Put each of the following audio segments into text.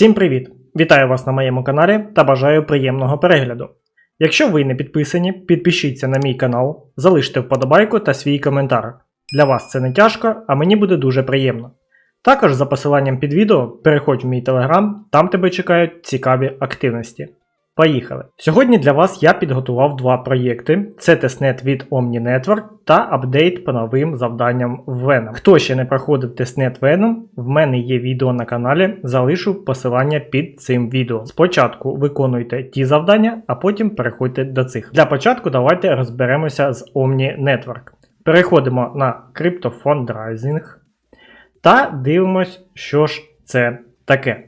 Всім привіт! Вітаю вас на моєму каналі та бажаю приємного перегляду. Якщо ви не підписані, підпишіться на мій канал, залиште вподобайку та свій коментар. Для вас це не тяжко, а мені буде дуже приємно. Також за посиланням під відео переходь в мій телеграм, там тебе чекають цікаві активності. Поїхали! Сьогодні для вас я підготував два проєкти: це тестнет від Omni Network та апдейт по новим завданням Venom. Хто ще не проходив тестнет Venom, в мене є відео на каналі, залишу посилання під цим відео. Спочатку виконуйте ті завдання, а потім переходьте до цих. Для початку давайте розберемося з Omni Network. Переходимо на Crypto Fundraising та дивимось, що ж це таке.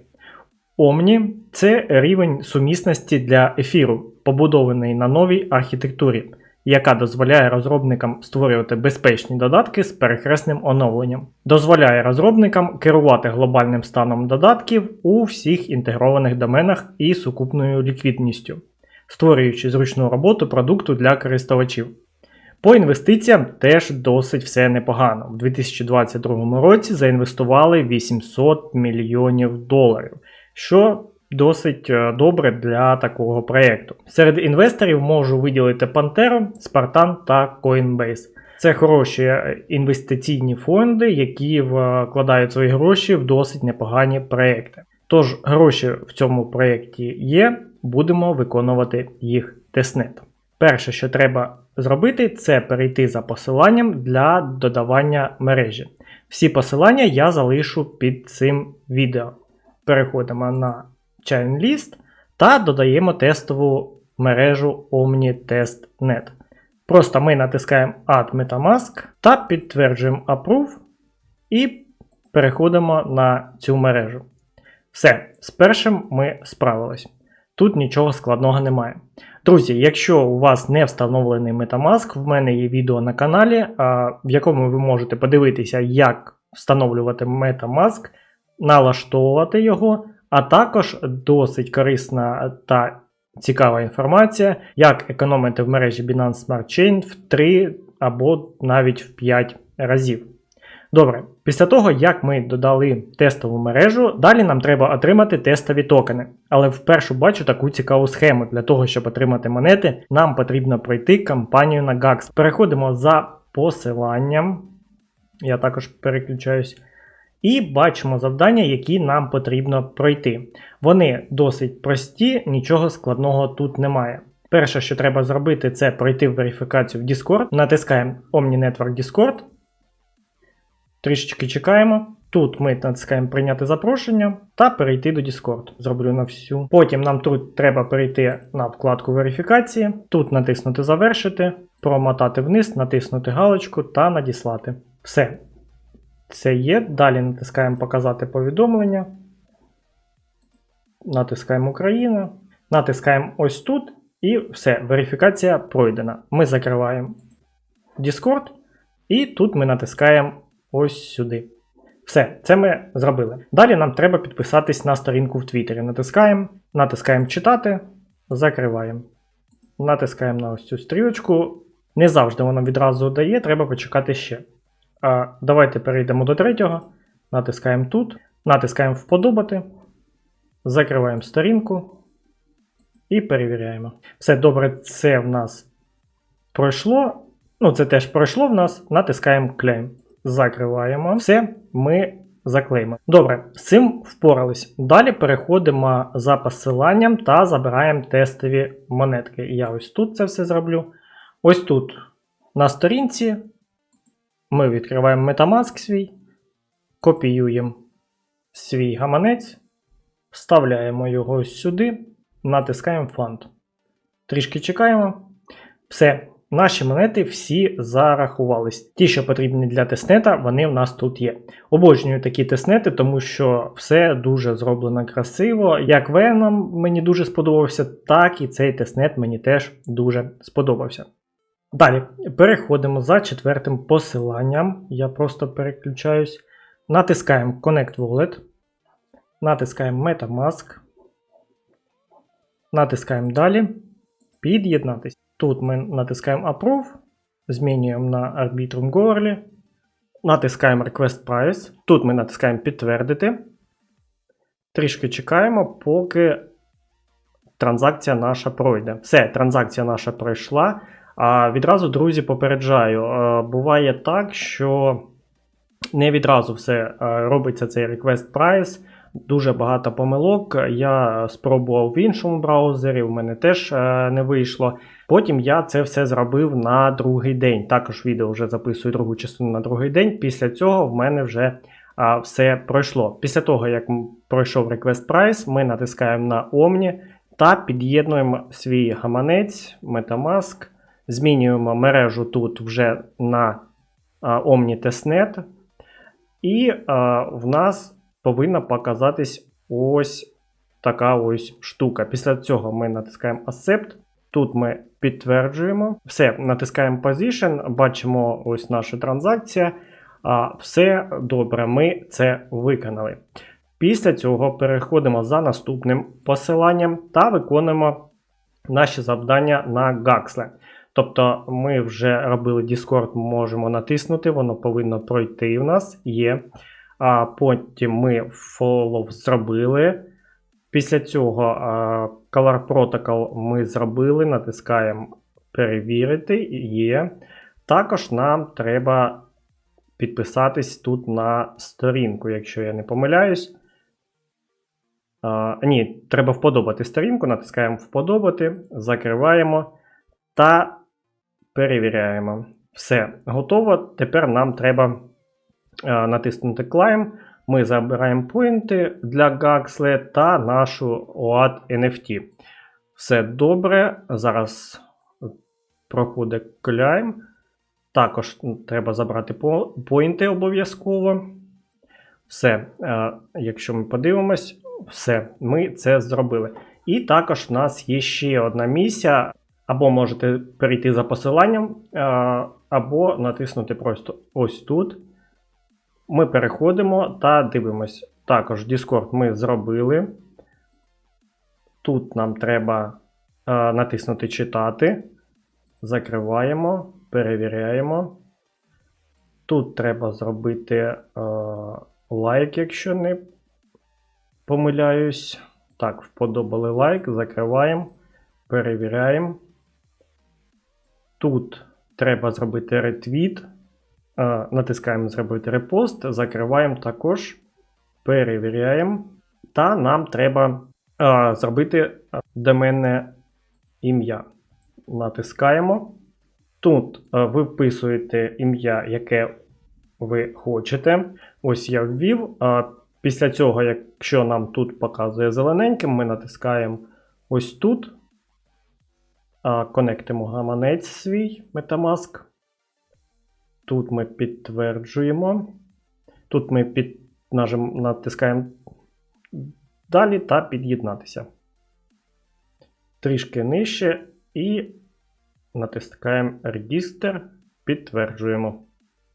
Omni – це рівень сумісності для ефіру, побудований на новій архітектурі, яка дозволяє розробникам створювати безпечні додатки з перехресним оновленням, дозволяє розробникам керувати глобальним станом додатків у всіх інтегрованих доменах і сукупною ліквідністю, створюючи зручну роботу продукту для користувачів. По інвестиціям теж досить все непогано. У 2022 році заінвестували 800 мільйонів доларів що досить е, добре для такого проєкту. Серед інвесторів можу виділити Pantera, Spartan та Coinbase. Це хороші е, інвестиційні фонди, які вкладають свої гроші в досить непогані проєкти. Тож гроші в цьому проєкті є, будемо виконувати їх тестнет. Перше, що треба зробити, це перейти за посиланням для додавання мережі. Всі посилання я залишу під цим відео переходимо на ChainList та додаємо тестову мережу OmniTestNet. Просто ми натискаємо Add Metamask та підтверджуємо Approve і переходимо на цю мережу. Все, з першим ми справились. Тут нічого складного немає. Друзі, якщо у вас не встановлений Metamask, в мене є відео на каналі, в якому ви можете подивитися, як встановлювати Metamask налаштовувати його, а також досить корисна та цікава інформація, як економити в мережі Binance Smart Chain в 3 або навіть в 5 разів. Добре, після того, як ми додали тестову мережу, далі нам треба отримати тестові токени. Але вперше бачу таку цікаву схему. Для того, щоб отримати монети, нам потрібно пройти кампанію на GAX. Переходимо за посиланням. Я також переключаюсь. І бачимо завдання, які нам потрібно пройти. Вони досить прості, нічого складного тут немає. Перше, що треба зробити, це пройти верифікацію в Discord. Натискаємо Omni Network Discord. Трішечки чекаємо. Тут ми натискаємо прийняти запрошення та перейти до Discord. Зроблю на всю. Потім нам тут треба перейти на вкладку верифікації. Тут натиснути Завершити, промотати вниз, натиснути галочку та надіслати. Все. Це є. Далі натискаємо Показати повідомлення. Натискаємо Україна. Натискаємо ось тут. І все, верифікація пройдена. Ми закриваємо Discord. І тут ми натискаємо ось сюди. Все, це ми зробили. Далі нам треба підписатись на сторінку в Твіттері. Натискаємо, натискаємо читати, закриваємо. Натискаємо на ось цю стрілочку. Не завжди воно відразу дає, треба почекати ще. А, Давайте перейдемо до третього. Натискаємо тут. Натискаємо Вподобати. Закриваємо сторінку. І перевіряємо. Все добре, це в нас пройшло. Ну, це теж пройшло в нас. Натискаємо Claim. Закриваємо. Все, ми заклеїмо. Добре, з цим впорались. Далі переходимо за посиланням та забираємо тестові монетки. Я ось тут це все зроблю. Ось тут на сторінці ми відкриваємо Metamask свій, копіюємо свій гаманець, вставляємо його сюди, натискаємо Fund. Трішки чекаємо. Все. Наші монети всі зарахувались. Ті, що потрібні для тестнета, вони в нас тут є. Обожнюю такі тестнети, тому що все дуже зроблено красиво. Як Venom мені дуже сподобався, так і цей тестнет мені теж дуже сподобався. Далі переходимо за четвертим посиланням. Я просто переключаюсь. Натискаємо Connect Wallet. Натискаємо Metamask. Натискаємо далі. Під'єднатись. Тут ми натискаємо Approve. Змінюємо на Arbitrum Goerli. Натискаємо Request Price. Тут ми натискаємо підтвердити. Трішки чекаємо, поки транзакція наша пройде. Все, транзакція наша пройшла. А відразу, друзі, попереджаю, е, буває так, що не відразу все е, робиться цей request price. Дуже багато помилок. Я спробував в іншому браузері, в мене теж е, не вийшло. Потім я це все зробив на другий день. Також відео вже записую другу частину на другий день. Після цього в мене вже все пройшло. Після того, як пройшов request price, ми натискаємо на Omni та під'єднуємо свій гаманець Metamask. Змінюємо мережу тут вже на а, Omni Testnet. І а, в нас повинна показатись ось така ось штука. Після цього ми натискаємо Accept. Тут ми підтверджуємо. Все, натискаємо Position, бачимо ось наша транзакція. А, все добре, ми це виконали. Після цього переходимо за наступним посиланням та виконуємо наші завдання на Gaxle. Тобто ми вже робили Discord, можемо натиснути, воно повинно пройти в нас є. А потім ми follow зробили. Після цього Color Protocol ми зробили, натискаємо перевірити, є. Також нам треба підписатись тут на сторінку, якщо я не помиляюсь. А, ні, треба вподобати сторінку, натискаємо вподобати, закриваємо та перевіряємо. Все, готово. Тепер нам треба а, натиснути Climb. Ми забираємо поінти для Gaxle та нашу OAT NFT. Все добре. Зараз проходить Climb. Також треба забрати по- поінти обов'язково. Все, е, якщо ми подивимось, все, ми це зробили. І також в нас є ще одна місія. Або можете перейти за посиланням, е, або натиснути просто ось тут. Ми переходимо та дивимось. Також Discord ми зробили. Тут нам треба е, натиснути Читати. Закриваємо, перевіряємо. Тут треба зробити е, лайк, якщо не помиляюсь. Так, вподобали лайк, закриваємо, перевіряємо. Тут треба зробити ретвіт. Е, натискаємо зробити репост, закриваємо також, перевіряємо. Та нам треба е, зробити е, доменне ім'я. Натискаємо. Тут ви вписуєте ім'я, яке ви хочете. Ось я ввів. А після цього, якщо нам тут показує зелененьким, ми натискаємо ось тут. Конектимо гаманець свій Metamask. Тут ми підтверджуємо. Тут ми під, нажим, натискаємо далі та під'єднатися. Трішки нижче і натискаємо Register, підтверджуємо.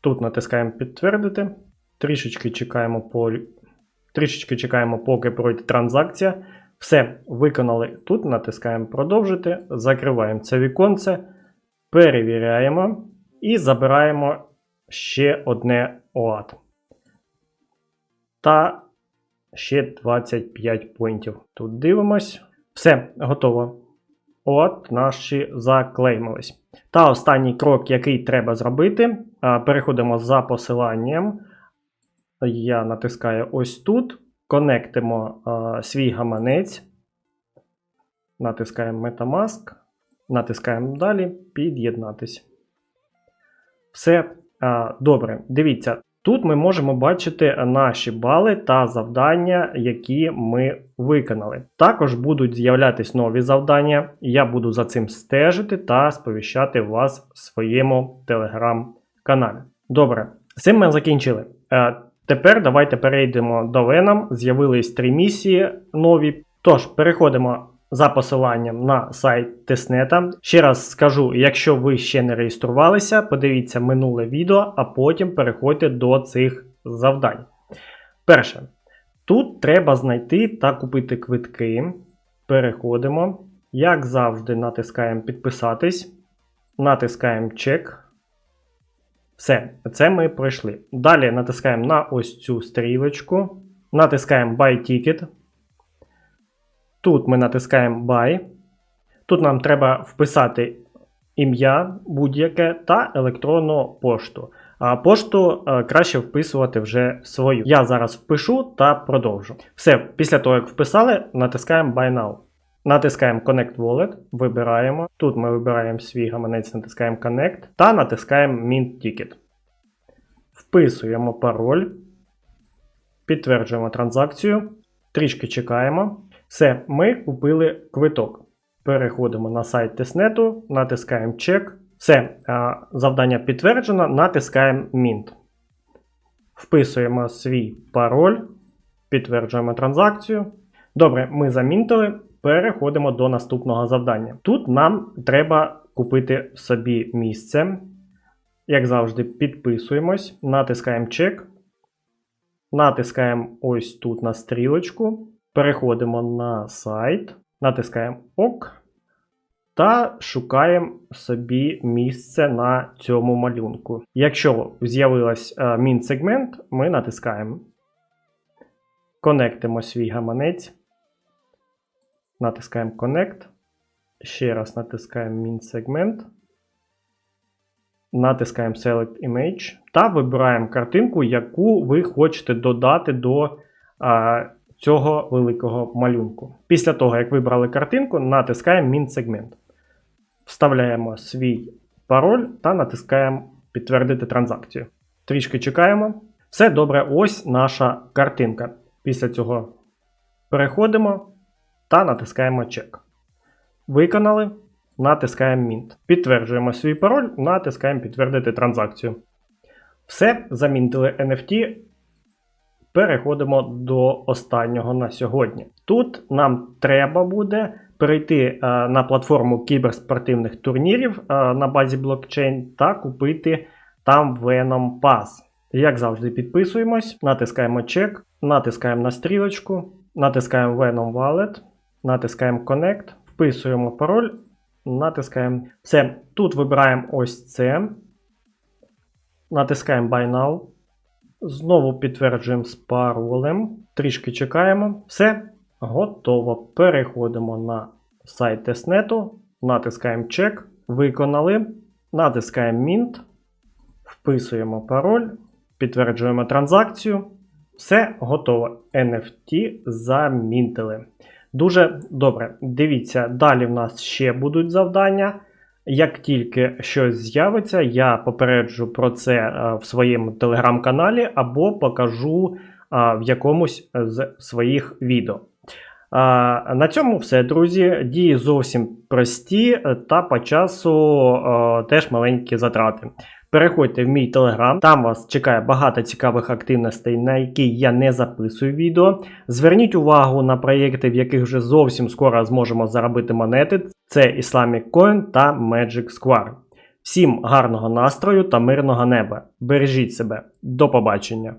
Тут натискаємо підтвердити. Трішечки чекаємо, по... Трішечки чекаємо, поки пройде транзакція. Все, виконали. Тут натискаємо продовжити, закриваємо це віконце, перевіряємо і забираємо ще одне OAT. Та ще 25 поінтів. Тут дивимось. Все, готово. От наші заклеймились. Та останній крок, який треба зробити, переходимо за посиланням. Я натискаю ось тут. Конектимо а, свій гаманець. Натискаємо Metamask. Натискаємо далі, під'єднатись. Все а, добре. Дивіться, тут ми можемо бачити наші бали та завдання, які ми виконали. Також будуть з'являтись нові завдання. Я буду за цим стежити та сповіщати вас в своєму телеграм-каналі. Добре, з цим ми закінчили. Тепер давайте перейдемо до Venom. З'явились три місії нові. Тож, переходимо за посиланням на сайт Теснета. Ще раз скажу: якщо ви ще не реєструвалися, подивіться минуле відео, а потім переходьте до цих завдань. Перше. Тут треба знайти та купити квитки. Переходимо. Як завжди, натискаємо підписатись. Натискаємо чек. Все, це ми пройшли. Далі натискаємо на ось цю стрілочку. Натискаємо Buy Ticket. Тут ми натискаємо Buy. Тут нам треба вписати ім'я будь-яке та електронну пошту. А пошту е, краще вписувати вже свою. Я зараз впишу та продовжу. Все, після того, як вписали, натискаємо Buy Now. Натискаємо Connect Wallet, вибираємо. Тут ми вибираємо свій гаманець, натискаємо Connect та натискаємо Mint Ticket. Вписуємо пароль, підтверджуємо транзакцію, трішки чекаємо. Все, ми купили квиток. Переходимо на сайт Тиснету, натискаємо чек. Все, завдання підтверджено, натискаємо Mint. Вписуємо свій пароль, підтверджуємо транзакцію. Добре, ми замінтили. Переходимо до наступного завдання. Тут нам треба купити собі місце. Як завжди, підписуємось, натискаємо чек. Натискаємо ось тут на стрілочку. Переходимо на сайт, натискаємо ОК та шукаємо собі місце на цьому малюнку. Якщо з'явилась е, мін-сегмент, ми натискаємо. Конектимо свій гаманець. Натискаємо Connect. Ще раз натискаємо мін-сегмент. Натискаємо Select Image та вибираємо картинку, яку ви хочете додати до а, цього великого малюнку. Після того, як вибрали картинку, натискаємо Min сегмент. Вставляємо свій пароль та натискаємо підтвердити транзакцію. Трішки чекаємо. Все добре, ось наша картинка. Після цього переходимо та натискаємо чек. Виконали. Натискаємо Mint. Підтверджуємо свій пароль, натискаємо підтвердити транзакцію. Все, замінтили NFT. Переходимо до останнього на сьогодні. Тут нам треба буде перейти е, на платформу кіберспортивних турнірів е, на базі блокчейн та купити там Venom Pass. Як завжди, підписуємось, натискаємо чек, натискаємо на стрілочку, натискаємо Venom Wallet, натискаємо Connect, вписуємо пароль, натискаємо. Все. Тут вибираємо ось це. Натискаємо Buy Now. Знову підтверджуємо з паролем. Трішки чекаємо. Все, готово. Переходимо на сайт тестнету. Натискаємо чек. Виконали. Натискаємо Mint. Вписуємо пароль. Підтверджуємо транзакцію. Все готово. NFT замінтили. Дуже добре. Дивіться, далі в нас ще будуть завдання. Як тільки щось з'явиться, я попереджу про це е, в своєму телеграм-каналі або покажу е, в якомусь з своїх відео. На цьому все, друзі. Дії зовсім прості е, та по часу е, теж маленькі затрати. Переходьте в мій телеграм, там вас чекає багато цікавих активностей, на які я не записую відео. Зверніть увагу на проєкти, в яких вже зовсім скоро зможемо заробити монети. Це Islamic Coin та Magic Square. Всім гарного настрою та мирного неба. Бережіть себе. До побачення!